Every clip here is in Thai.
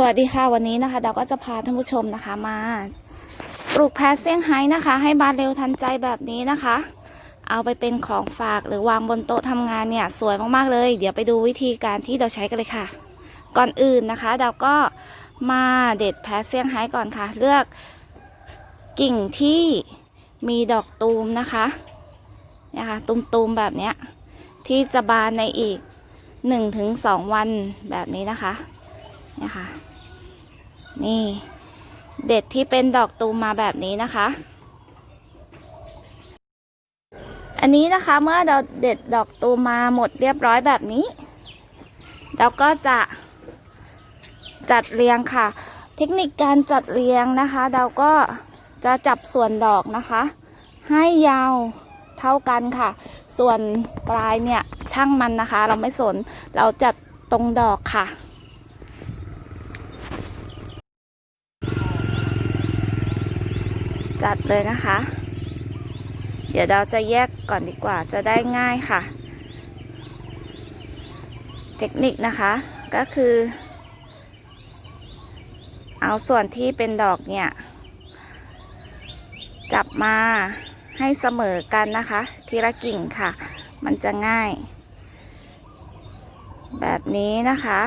สวัสดีค่ะวันนี้นะคะเราก็จะพาท่านผู้ชมนะคะมาปลูกแพรเซี่ยงไฮ้นะคะ ให้บานเร็วทันใจแบบนี้นะคะ เอาไปเป็นของฝากหรือวางบนโต๊ะทำงานเนี่ยสวยมากๆเลย เดี๋ยวไปดูวิธีการที่เราใช้กันเลยค่ะ ก่อนอื่นนะคะเราก็มาเด็ดแพรเซี่ยงไฮ้ก่อนค่ะ เลือกกิ่งที่มีดอกตูมนะคะเนี่ยค่ะตูมๆแบบเนี้ยที่จะบานในอีกหนึ่งถึงสองวันแบบนี้นะคะ นี่ค่ะนี่เด็ดที่เป็นดอกตูมมาแบบนี้นะคะ อันนี้นะคะเมื่อเราเด็ดดอกตูมมาหมดเรียบร้อยแบบนี้ เราก็จะจัดเรียงค่ะ เทคนิคการจัดเรียงนะคะ เราก็จะจับส่วนดอกนะคะ ให้ยาวเท่ากันค่ะ ส่วนปลายเนี่ยช่างมันนะคะ เราไม่สนเราจัดตรงดอกค่ะ จัดเลยนะคะ เดี๋ยวเราจะแยกก่อนดีกว่าจะได้ง่ายค่ะ เทคนิคนะคะก็คือ เอาส่วนที่เป็นดอกเนี่ย จับมาให้เสมอกันนะคะ ทีละกิ่งค่ะ มันจะง่าย แบบนี้นะคะ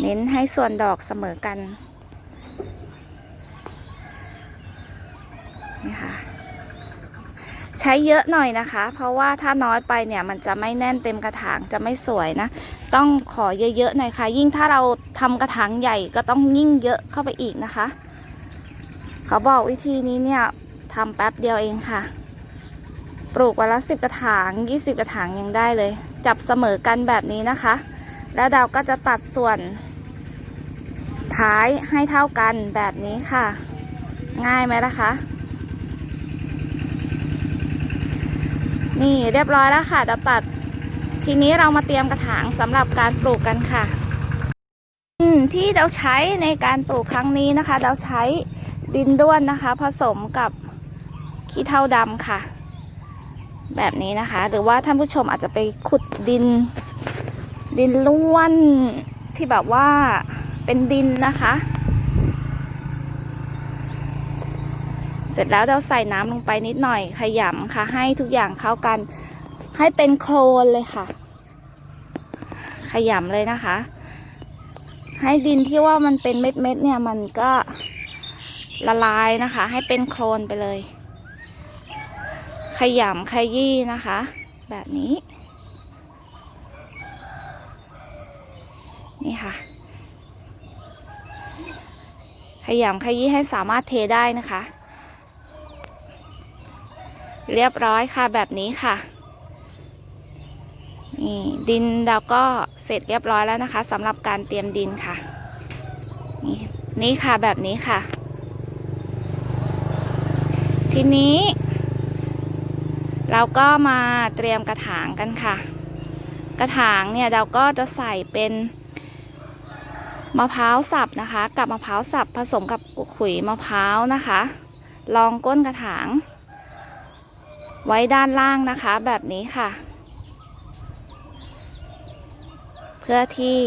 เน้นให้ส่วนดอกเสมอกัน นี่ค่ะ ใช้เยอะหน่อยนะคะ เพราะว่าถ้าน้อยไปเนี่ยมันจะไม่แน่นเต็มกระถางจะไม่สวยนะ ต้องขอเยอะๆหน่อยค่ะ ยิ่งถ้าเราทำกระถางใหญ่ก็ต้องยิ่งเยอะเข้าไปอีกนะคะ เขาบอกวิธีนี้เนี่ยทำแป๊บเดียวเองค่ะ ปลูกวันละสิบกระถางยี่สิบกระถางยังได้เลย จับเสมอกันแบบนี้นะคะ แล้วเราก็จะตัดส่วน ท้ายให้เท่ากันแบบนี้ค่ะ ง่ายไหมล่ะคะ นี่เรียบร้อยแล้วค่ะเราตัด ทีนี้เรามาเตรียมกระถางสำหรับการปลูกกันค่ะอืมที่เราใช้ในการปลูกครั้งนี้นะคะ เราใช้ดินด้วนนะคะ ผสมกับขี้เถ้าดำค่ะ แบบนี้นะคะ หรือว่าท่านผู้ชมอาจจะไปขุดดิน ดินล้วนที่แบบว่าเป็นดินนะคะ เสร็จแล้วเราใส่น้ำลงไปนิดหน่อยขยำค่ะ ให้ทุกอย่างเข้ากัน ให้เป็นโคลนเลยค่ะ ขยำเลยนะคะ ให้ดินที่ว่ามันเป็นเม็ดเม็ดเนี่ยมันก็ละลายนะคะ ให้เป็นโคลนไปเลย ขยำขยี้นะคะ แบบนี้นี่ค่ะ ขยำขยี้ให้สามารถเทได้นะคะ เรียบร้อยค่ะแบบนี้ค่ะนี่ดินเราก็เสร็จเรียบร้อยแล้วนะคะสำหรับการเตรียมดินค่ะ นี่นี่ค่ะแบบนี้ค่ะ ทีนี้ เราก็มาเตรียมกระถางกันค่ะ กระถางเนี่ยเราก็จะใส่เป็นมะพร้าวสับนะคะ กับมะพร้าวสับผสมกับขุยมะพร้าวนะคะรองก้นกระถาง ไว้ด้านล่างนะคะแบบนี้ค่ะ เพื่อที่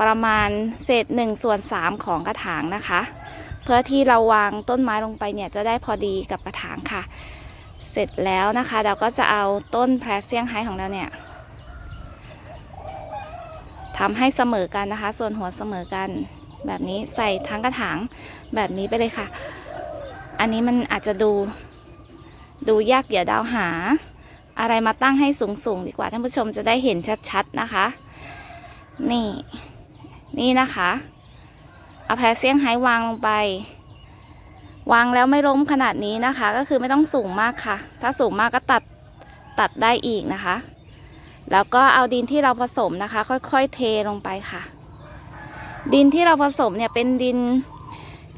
ประมาณเศษหนึ่งส่วนสามของกระถางนะคะ เพื่อที่เราวางต้นไม้ลงไปเนี่ยจะได้พอดีกับกระถางค่ะ เสร็จแล้วนะคะเราก็จะเอาต้นแพรเซียงไฮของเราเนี่ยทำให้เสมอกันนะคะ ส่วนหัวเสมอกันแบบนี้ใส่ทั้งกระถางแบบนี้ไปเลยค่ะ อันนี้มันอาจจะดู ดูยากเดี๋ยวดาวหา อะไรมาตั้งให้สูงๆดีกว่าท่านผู้ชมจะได้เห็นชัดๆนะคะ นี่ นี่นะคะเอาแพรเซียงไฮ้วางลงไป วางแล้วไม่ล้มขนาดนี้นะคะ ก็คือไม่ต้องสูงมากค่ะ ถ้าสูงมากก็ตัดตัดได้อีกนะคะ แล้วก็เอาดินที่เราผสมนะคะ ค่อยๆเทลงไปค่ะ ดินที่เราผสมเนี่ยเป็นดิน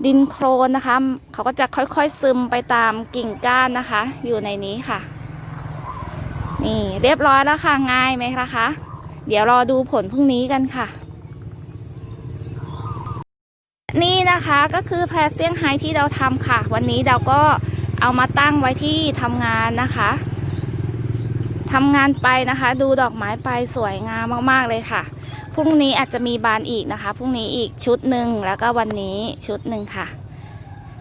ดินโครนนะคะ เขาก็จะค่อยๆซึมไปตามกิ่งก้านนะคะ อยู่ในนี้ค่ะ นี่เรียบร้อยแล้วค่ะ ง่ายไหมคะ เดี๋ยวรอดูผลพรุ่งนี้กันค่ะ นี่นะคะก็คือแพรเซียงไฮที่เราทำค่ะ วันนี้เราก็เอามาตั้งไว้ที่ทำงานนะคะทำงานไปนะคะ ดูดอกไม้ไปสวยงามมากๆเลยค่ะ พรุ่งนี้อาจจะมีบานอีกนะคะ พรุ่งนี้อีกชุดหนึ่งแล้วก็วันนี้ชุดหนึ่งค่ะ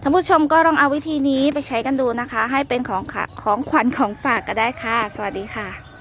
ท่านผู้ชมก็ลองเอาวิธีนี้ไปใช้กันดูนะคะ ให้เป็นของของขวัญของฝากก็ได้ค่ะ สวัสดีค่ะ